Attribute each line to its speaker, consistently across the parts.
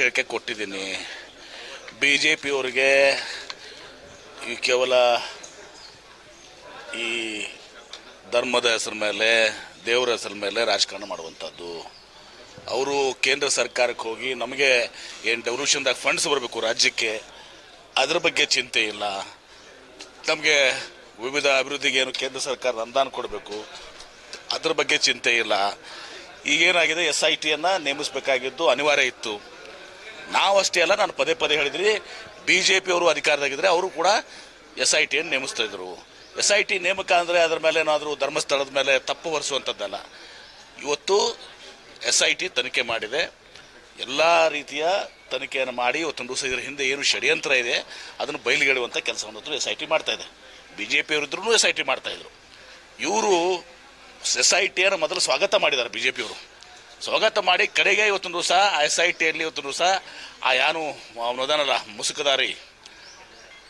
Speaker 1: ಹೇಳಿಕೆ ಕೊಟ್ಟಿದ್ದೀನಿ. B J ಪಿಯವರಿಗೆ ಈ ಕೇವಲ ಈ ಧರ್ಮದ ಹೆಸರ ಮೇಲೆ, ದೇವರ ಹೆಸರ ಮೇಲೆ ರಾಜಕಾರಣ ಮಾಡುವಂಥದ್ದು. ಅವರು ಕೇಂದ್ರ ಸರ್ಕಾರಕ್ಕೆ ಹೋಗಿ ನಮಗೆ ಏನು ಡೆವಲ್ಯೂಷನ್ದಾಗ ಫಂಡ್ಸ್ ಬರಬೇಕು ರಾಜ್ಯಕ್ಕೆ, ಅದರ ಬಗ್ಗೆ ಚಿಂತೆ ಇಲ್ಲ. ನಮಗೆ ವಿವಿಧ ಅಭಿವೃದ್ಧಿಗೆ ಏನು ಕೇಂದ್ರ ಸರ್ಕಾರ ಅನುದಾನ ಕೊಡಬೇಕು, ಅದರ ಬಗ್ಗೆ ಚಿಂತೆ ಇಲ್ಲ. ಈಗೇನಾಗಿದೆ ಎಸ್ ಐ ಟಿಯನ್ನು ನೇಮಿಸಬೇಕಾಗಿದ್ದು ಅನಿವಾರ್ಯ ಇತ್ತು. ನಾವು ಅಷ್ಟೇ ಅಲ್ಲ, ನಾನು ಪದೇ ಪದೇ ಹೇಳಿದ್ರಿ ಬಿ ಜೆ ಪಿಯವರು ಅಧಿಕಾರದಾಗಿದ್ದರೆ ಅವರು ಕೂಡ ಎಸ್ ಐ ಟಿಯನ್ನು ನೇಮಿಸ್ತಾ ಇದ್ರು. ಎಸ್ ಐ ಟಿ ನೇಮಕ ಅಂದರೆ ಅದರ ಮೇಲೆ ಏನಾದರೂ ಧರ್ಮಸ್ಥಳದ ಮೇಲೆ ತಪ್ಪು ಹೊರಿಸುವಂಥದ್ದಲ್ಲ ಇವತ್ತು ಎಸ್ ಐ ಟಿ ತನಿಖೆ ಮಾಡಿದೆ. ಎಲ್ಲ ರೀತಿಯ ತನಿಖೆಯನ್ನು ಮಾಡಿ, ಇವತ್ತು ದಿವಸ ಇದರ ಹಿಂದೆ ಏನು ಷಡ್ಯಂತ್ರ ಇದೆ, ಅದನ್ನು ಬಯಲಿಗೆಡುವಂಥ ಕೆಲಸವನ್ನು ಎಸ್ ಐ ಟಿ ಇದೆ. ಬಿ ಜೆ ಪಿಯವರಿದ್ರೂ ಎಸ್ ಐ ಟಿ ಮಾಡ್ತಾಯಿದ್ರು ಇವರು ಎಸ್ ಐ ಟಿಯನ್ನು ಮೊದಲು ಸ್ವಾಗತ ಮಾಡಿದ್ದಾರೆ ಬಿ ಜೆ ಪಿಯವರು ಸ್ವಾಗತ ಮಾಡಿ ಕಡೆಗೆ ಇವತ್ತೊಂದು ದಿವಸ ಎಸ್ ಐ ಟಿಯಲ್ಲಿ ಇವತ್ತೊಂದು ದಿವಸ ಆ ಯಾನು ಅವನದಾನಲ್ಲ ಮುಸುಕದಾರಿ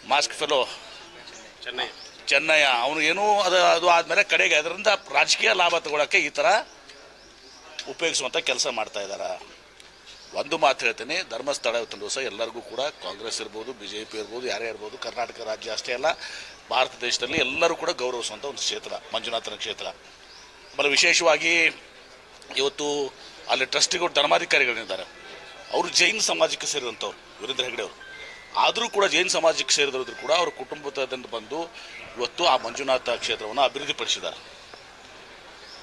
Speaker 1: ಮಾಸ್ಕ್ ಫೆಲೋ
Speaker 2: ಚೆನ್ನೈ
Speaker 1: ಚೆನ್ನಯ್ಯ. ಅವನು ಏನೂ ಅದು ಅದು ಆದಮೇಲೆ ಕಡೆಗೆ ಅದರಿಂದ ರಾಜಕೀಯ ಲಾಭ ತಗೊಳಕ್ಕೆ ಈ ಥರ ಉಪಯೋಗಿಸುವಂಥ ಕೆಲಸ ಮಾಡ್ತಾ ಇದ್ದಾರೆ ಒಂದು ಮಾತು ಹೇಳ್ತೀನಿ ಧರ್ಮಸ್ಥಳ ಇವತ್ತೊಂದು ದಿವಸ ಎಲ್ಲರಿಗೂ ಕೂಡ ಕಾಂಗ್ರೆಸ್ ಇರ್ಬೋದು ಬಿ ಜೆ ಪಿ ಇರ್ಬೋದು ಯಾರೇ ಇರ್ಬೋದು ಕರ್ನಾಟಕ ರಾಜ್ಯ ಅಷ್ಟೇ ಅಲ್ಲ ಭಾರತ ದೇಶದಲ್ಲಿ ಎಲ್ಲರೂ ಕೂಡ ಗೌರವಿಸುವಂಥ ಒಂದು ಕ್ಷೇತ್ರ ಮಂಜುನಾಥನ ಕ್ಷೇತ್ರ. ಆಮೇಲೆ ವಿಶೇಷವಾಗಿ ಇವತ್ತು ಅಲ್ಲಿ ಟ್ರಸ್ಟಿಗಳು ಧರ್ಮಾಧಿಕಾರಿಗಳಿದ್ದಾರೆ. ಅವರು ಜೈನ್ ಸಮಾಜಕ್ಕೆ ಸೇರಿದಂಥವ್ರು, ವೀರೇಂದ್ರ ಹೆಗಡೆ ಅವರು. ಆದರೂ ಕೂಡ ಜೈನ್ ಸಮಾಜಕ್ಕೆ ಸೇರಿದ್ರು ಕೂಡ ಅವ್ರ ಕುಟುಂಬದಿಂದ ಬಂದು ಇವತ್ತು ಆ ಮಂಜುನಾಥ ಕ್ಷೇತ್ರವನ್ನು ಅಭಿವೃದ್ಧಿಪಡಿಸಿದ್ದಾರೆ.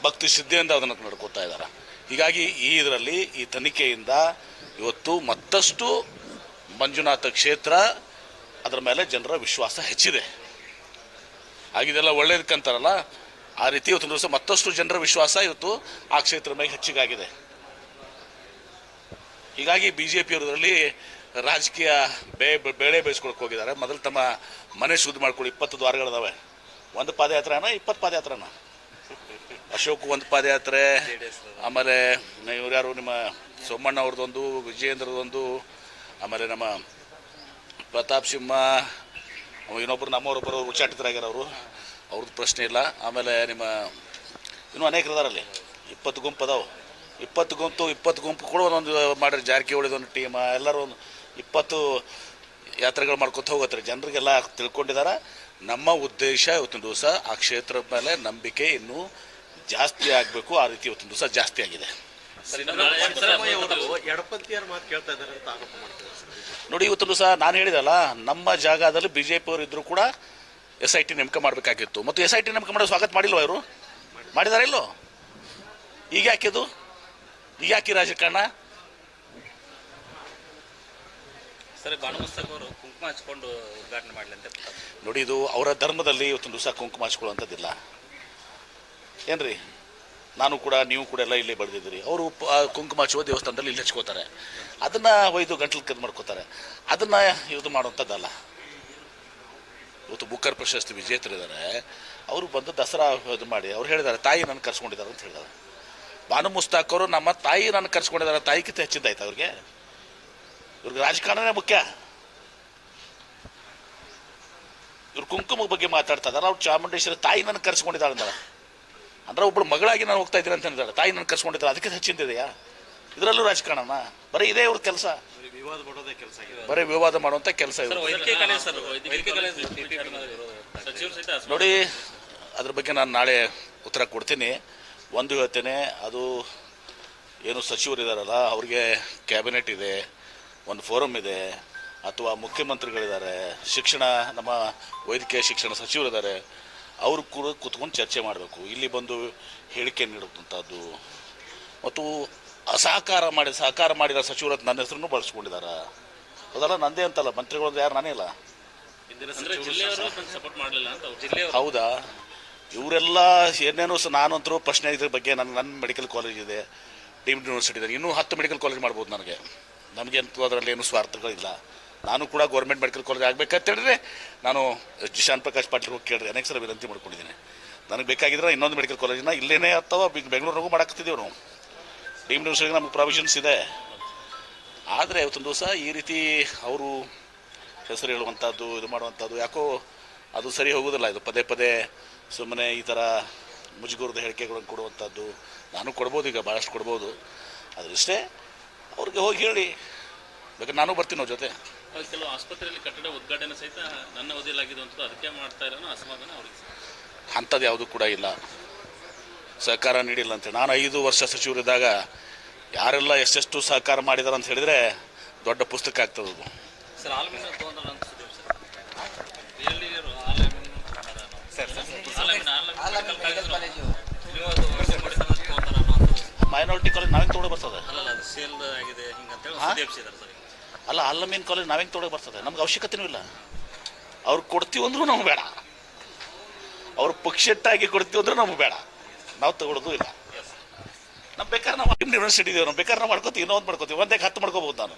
Speaker 1: ಭಕ್ತಿ ಸಿದ್ಧಿಯಿಂದ ಅದನ್ನು ನಡ್ಕೋತಾ ಇದ್ದಾರೆ. ಹೀಗಾಗಿ ಈ ಇದರಲ್ಲಿ ಈ ತನಿಖೆಯಿಂದ ಇವತ್ತು ಮತ್ತಷ್ಟು ಮಂಜುನಾಥ ಕ್ಷೇತ್ರ ಅದರ ಮೇಲೆ ಜನರ ವಿಶ್ವಾಸ ಹೆಚ್ಚಿದೆ. ಆಗಿದೆಲ್ಲ ಒಳ್ಳೇದಕ್ಕಂತಾರಲ್ಲ ಆ ರೀತಿ ಇವತ್ತು ದಿವಸ ಮತ್ತಷ್ಟು ಜನರ ವಿಶ್ವಾಸ ಇವತ್ತು ಆ ಕ್ಷೇತ್ರ ಮೇಲೆ ಹೆಚ್ಚಿಗಾಗಿದೆ. ಹೀಗಾಗಿ ಬಿ ಜೆ ಪಿಯವರಲ್ಲಿ ರಾಜಕೀಯ ಬೇ, ಬೇಳೆ ಬೇಯಿಸ್ಕೊಳಕ್ಕೆ ಹೋಗಿದ್ದಾರೆ. ಮೊದಲು ತಮ್ಮ ಮನೆ ಶುದ್ಧ ಮಾಡ್ಕೊಳ್ಳಿ. ಇಪ್ಪತ್ತು ದ್ವಾರಗಳಿದಾವೆ. ಒಂದು ಪಾದಯಾತ್ರೆನ, ಇಪ್ಪತ್ತು ಪಾದಯಾತ್ರೆನ? ಅಶೋಕ್ ಒಂದು ಪಾದಯಾತ್ರೆ, ಆಮೇಲೆ ಇವ್ರು ಯಾರು? ನಿಮ್ಮ ಸೋಮಣ್ಣ ಅವ್ರದ್ದೊಂದು ವಿಜಯೇಂದ್ರದೊಂದು ಆಮೇಲೆ ನಮ್ಮ ಪ್ರತಾಪ್ ಸಿಂಹ ಇನ್ನೊಬ್ಬರು ನಮ್ಮವರೊಬ್ಬರು ಉಚ್ಚಾಟಿತರಾಗ್ಯಾರ ಅವರು ಅವ್ರದ್ದು ಪ್ರಶ್ನೆ ಇಲ್ಲ. ಆಮೇಲೆ ನಿಮ್ಮ ಇನ್ನೂ ಅನೇಕರು ಇದಾರಲ್ಲಿ. ಇಪ್ಪತ್ತು ಗುಂಪು ಅದಾವೆ. ಇಪ್ಪತ್ತು ಗುಂಪು ಇಪ್ಪತ್ತು ಗುಂಪು ಕೂಡ ಒಂದೊಂದು ಮಾಡಿರಿ ಜಾರಕಿಹೊಳಿದೊಂದು ಟೀಮ ಎಲ್ಲರೂ ಒಂದು ಇಪ್ಪತ್ತು ಯಾತ್ರೆಗಳು ಮಾಡ್ಕೊತ ಹೋಗತ್ತಾರೆ. ಜನರಿಗೆಲ್ಲ ತಿಳ್ಕೊಂಡಿದ್ದಾರೆ ನಮ್ಮ ಉದ್ದೇಶ ಇವತ್ತಿನ ದಿವಸ ಆ ಕ್ಷೇತ್ರದ ಮೇಲೆ ನಂಬಿಕೆ ಇನ್ನೂ ಜಾಸ್ತಿ ಆಗಬೇಕು. ಆ ರೀತಿ ಇವತ್ತಿನ ದಿವಸ ಜಾಸ್ತಿ ಆಗಿದೆ. ನೋಡಿ, ಇವತ್ತಿನ ದಿವಸ ನಾನು ಹೇಳಿದಲ್ಲ, ನಮ್ಮ ಜಾಗದಲ್ಲಿ ಬಿ ಜೆ ಇದ್ದರೂ ಕೂಡ ಎಸ್ ಐ ಟಿ ನೇಮಕ ಮಾಡಬೇಕಾಗಿತ್ತು. ಮತ್ತು ಎಸ್ ಐ ಟಿ ನೇಮಕ ಮಾಡೋ ಸ್ವಾಗತ ಮಾಡಿಲ್ವ ಇವರು? ಮಾಡಿದಾರ ಇಲ್ಲೋ? ಈಗ ಯಾಕಿದು? ಈಗ ಯಾಕೆ ರಾಜಕಾರಣ?
Speaker 3: ಸರ್ ಬಾಣಮಸ್ತಕ್ ಅವರು ಕುಂಕುಮ ಹಚ್ಕೊಂಡು ಉದ್ಘಾಟನೆ ಮಾಡಲಿ ಅಂತ
Speaker 1: ನೋಡಿ ಇದು ಅವರ ಧರ್ಮದಲ್ಲಿ ಇವತ್ತೊಂದು ದಿವಸ ಕುಂಕುಮ ಹಚ್ಕೊಳ್ಳುವಂಥದ್ದಿಲ್ಲ. ಏನ್ರಿ? ನಾನು ಕೂಡ ನೀವು ಕೂಡ ಎಲ್ಲ ಇಲ್ಲೇ ಬೆಳೆದಿದ್ದೀರಿ ಅವರು ಕುಂಕುಮ ಹಚ್ಚುವ ದೇವಸ್ಥಾನದಲ್ಲಿ ಇಲ್ಲಿ ಹಚ್ಕೋತಾರೆ. ಅದನ್ನು ಒಯ್ದು ಗಂಟ್ಲು ಕದ್ದು ಮಾಡ್ಕೋತಾರೆ. ಅದನ್ನು ಇದು ಮಾಡುವಂಥದ್ದಲ್ಲ. ಇವತ್ತು ಬುಕ್ಕರ್ ಪ್ರಶಸ್ತಿ ವಿಜೇತರಿದ್ದಾರೆ. ಅವರು ಬಂದು ದಸರಾ ಇದು ಮಾಡಿ, ಅವ್ರು ಹೇಳಿದ್ದಾರೆ, ತಾಯಿ ನನ್ನ ಕರ್ಸ್ಕೊಂಡಿದ್ದಾರೆ ಅಂತ ಹೇಳಿದ್ದಾರೆ. ಬಾನು ಮುಸ್ತಾಕ್ ಅವರು, ನಮ್ಮ ತಾಯಿ ನನ್ನ ಕರ್ಸ್ಕೊಂಡಿದ್ದಾರೆ ತಾಯಿಗಿಂತ ಹೆಚ್ಚಿದ್ದಾಯ್ತು ಅವ್ರಿಗೆ? ಇವ್ರಿಗೆ ರಾಜಕಾರಣನೇ ಮುಖ್ಯ. ಇವ್ರು ಕುಂಕುಮ ಬಗ್ಗೆ ಮಾತಾಡ್ತಾ ಇದ್ದಾರೆ. ಅವ್ರು ಚಾಮುಂಡೇಶ್ವರಿ ತಾಯಿ ನನ್ನ ಕರ್ಸ್ಕೊಂಡಿದ್ದಾಳೆ ಅಂತಾರೆ ಅಂದ್ರೆ ಒಬ್ಬಳು ಮಗಳಾಗಿ ನಾನು ಹೋಗ್ತಾ ಇದ್ದೀನಿ ಅಂತ ಹೇಳಿದಾಳೆ ತಾಯಿ ನನ್ನ ಕರ್ಸ್ಕೊಂಡಿದ್ದಾಳೆ ಅದಕ್ಕೆ ಹೆಚ್ಚಿಂದಿದೆಯಾ ಇದರಲ್ಲೂ ರಾಜಕಾರಣನ? ಬರೀ ಇದೇ ಇವ್ರ ಕೆಲಸ.
Speaker 2: ಬರೀ ವಿವಾದ ಮಾಡುವಂತ ಕೆಲಸ ಆಗಿದೆ.
Speaker 1: ಬರೀ ವಿವಾದ ಮಾಡುವಂಥ ಕೆಲಸ
Speaker 3: ಇದೆ
Speaker 1: ಇದು
Speaker 3: ವೈದ್ಯಕೀಯ ಕಾಲೇಜ್ ಸರ್ ವೈದ್ಯಕೀಯ ಕಾಲೇಜ್ ಸಚಿವರು ಸಹಿತ ಅಸಮಾಧಾನ.
Speaker 1: ನೋಡಿ ಅದ್ರ ಬಗ್ಗೆ ನಾನು ನಾಳೆ ಉತ್ತರ ಕೊಡ್ತೀನಿ. ಒಂದು ಹೇಳ್ತೇನೆ ಅದು ಏನು ಸಚಿವರಿದ್ದಾರಲ್ಲ ಅವ್ರಿಗೆ ಕ್ಯಾಬಿನೆಟ್ ಇದೆ ಒಂದು ಫೋರಮ್ ಇದೆ ಅಥವಾ ಮುಖ್ಯಮಂತ್ರಿಗಳಿದ್ದಾರೆ ಶಿಕ್ಷಣ ನಮ್ಮ ವೈದ್ಯಕೀಯ ಶಿಕ್ಷಣ ಸಚಿವರಿದ್ದಾರೆ ಅವರು ಕೂಡ ಕೂತ್ಕೊಂಡು ಚರ್ಚೆ ಮಾಡಬೇಕು. ಇಲ್ಲಿ ಬಂದು ಹೇಳಿಕೆ ನೀಡುವಂಥದ್ದು ಮತ್ತು ಅಸಹಕಾರ ಮಾಡಿ ಸಹಕಾರ ಮಾಡಿದ ಸಚಿವರು ನನ್ನ ಹೆಸರನ್ನು ಬಳಸ್ಕೊಂಡಿದ್ದಾರೆ ಅದಲ್ಲ ನಂದೇ ಅಂತಲ್ಲ ಮಂತ್ರಿಗಳು ಯಾರು? ನಾನೇ ಇಲ್ಲ
Speaker 2: ಹಿಂದಿನ
Speaker 3: ಅಂದ್ರೆ ಸಪೋರ್ಟ್ ಮಾಡಲಿಲ್ಲ ಅಂತ ಅವ್ರು. ಜಿಲ್ಲೆಯವರು.
Speaker 1: ಹೌದಾ? ಇವರೆಲ್ಲ ಏನೇನೋ ಸಹ ನಾನಂತರೂ ಪ್ರಶ್ನೆ ಇದ್ರ ಬಗ್ಗೆ ನನ್ನ ನನ್ನ ಮೆಡಿಕಲ್ ಕಾಲೇಜ್ ಇದೆ. ಡೀಮ್ಡ್ ಯೂನಿವರ್ಸಿಟಿ ಇದೆ. ಇನ್ನೂ ಹತ್ತು ಮೆಡಿಕಲ್ ಕಾಲೇಜ್ ಮಾಡ್ಬೋದು ನನಗೆ. ನಮಗೆ ಅಂತೂ ಅದರಲ್ಲಿ ಏನು ಸ್ವಾರ್ಥಗಳಿಲ್ಲ. ನಾನು ಕೂಡ ಗೌರ್ಮೆಂಟ್ ಮೆಡಿಕಲ್ ಕಾಲೇಜ್ ಆಗಬೇಕಂತ ಹೇಳಿದ್ರೆ ನಾನು ಜಿಶಾನ್ ಪ್ರಕಾಶ್ ಪಾಟೀಲ್ ಹೋಗಿ ಕೇಳಿದ್ರೆ ಅನೇಕ ಸಲ ವಿನಂತಿ ಮಾಡ್ಕೊಂಡಿದ್ದೀನಿ. ನನಗೆ ಬೇಕಾಗಿದ್ರೆ ಇನ್ನೊಂದು ಮೆಡಿಕಲ್ ಕಾಲೇಜಿನ ಇಲ್ಲೇನೇ ಅಥವಾ ಬೆಂಗಳೂರಿಗೂ ಮಾಡಾಕ್ತಿದ್ದೀವಿ ನಾವು. ಯೂನಿವರ್ಸಿಟಿಗೆ ನಮಗೆ ಪ್ರಾವಿಷನ್ಸ್ ಇದೆ. ಆದರೆ ಇವತ್ತೊಂದು ದಿವಸ ಈ ರೀತಿ ಅವರು ಹೆಸರು ಹೇಳುವಂಥದ್ದು ಇದು ಮಾಡುವಂಥದ್ದು ಯಾಕೋ ಅದು ಸರಿ ಹೋಗೋದಿಲ್ಲ. ಇದು ಪದೇ ಪದೇ ಸುಮ್ಮನೆ ಈ ಥರ ಮುಜುಗುರದ ಹೇಳಿಕೆಗಳನ್ನು ಕೊಡುವಂಥದ್ದು ನಾನು ಕೊಡ್ಬೋದು ಈಗ ಭಾಳಷ್ಟು ಕೊಡ್ಬೋದು. ಅದರಷ್ಟೇ ಅವ್ರಿಗೆ ಹೋಗಿ ಹೇಳಿ. ಬೇಕಾದ್ರೆ ನಾನು ಬರ್ತೀನಿ ಅವ್ರ ಜೊತೆ.
Speaker 3: ಕೆಲವು ಆಸ್ಪತ್ರೆಯಲ್ಲಿ ಕಟ್ಟಡ ಉದ್ಘಾಟನೆ ಸಹಿತ ನನ್ನ ಅದಕ್ಕೆ ಮಾಡ್ತಾ ಇರೋ ಅಸಮಾಧಾನ ಅವ್ರಿಗೆ.
Speaker 1: ಅಂಥದ್ದು ಯಾವುದೂ ಕೂಡ ಇಲ್ಲ. ಸಹಕಾರ ನೀಡಿಲ್ಲ ಅಂತೇಳಿ ನಾನು ಐದು ವರ್ಷ ಸಚಿವರಿದ್ದಾಗ ಯಾರೆಲ್ಲ ಎಷ್ಟೆಷ್ಟು ಸಹಕಾರ ಮಾಡಿದಾರೆ ಅಂತ ಹೇಳಿದರೆ ದೊಡ್ಡ ಪುಸ್ತಕ ಆಗ್ತದೆ ಅದು. ಮೈನಾರಿಟಿ ಕಾಲೇಜ್ ನಾವೇನು ತೊಗೊಂಡು ಬರ್ತದೆ? ಅಲ್ಲ ಅಲ್ಲಮೀನ್ ಕಾಲೇಜ್ ನಾವೇನು ತೊಗೊಂಡು ಬರ್ತದೆ? ನಮ್ಗೆ ಅವಶ್ಯಕತೆನೂ ಇಲ್ಲ. ಅವ್ರು ಕೊಡ್ತೀವಿ ಅಂದ್ರೂ ನಮ್ಗೆ ಬೇಡ. ಅವ್ರು ಪಕ್ಷೆಟ್ಟಾಗಿ ಕೊಡ್ತೀವಿ ಅಂದ್ರೂ ನಮ್ಗೆ ಬೇಡ. ನಾವು ತಗೊಳ್ಳೋದು ಇಲ್ಲ. ನಮ್ಮ ಬೇಕಾದ್ರೆ ನಾವು ಯೂನಿವರ್ಸಿಟಿ ನಾವು ಬೇಕಾದ್ರೆ ನಾವು ಮಾಡ್ಕೋತೀವಿ, ಇನ್ನೊಂದು ಮಾಡ್ಕೋತೀವಿ, ಒಂದೇ ಹತ್ತು ಮಾಡ್ಕೋಬೋದು ನಾನು.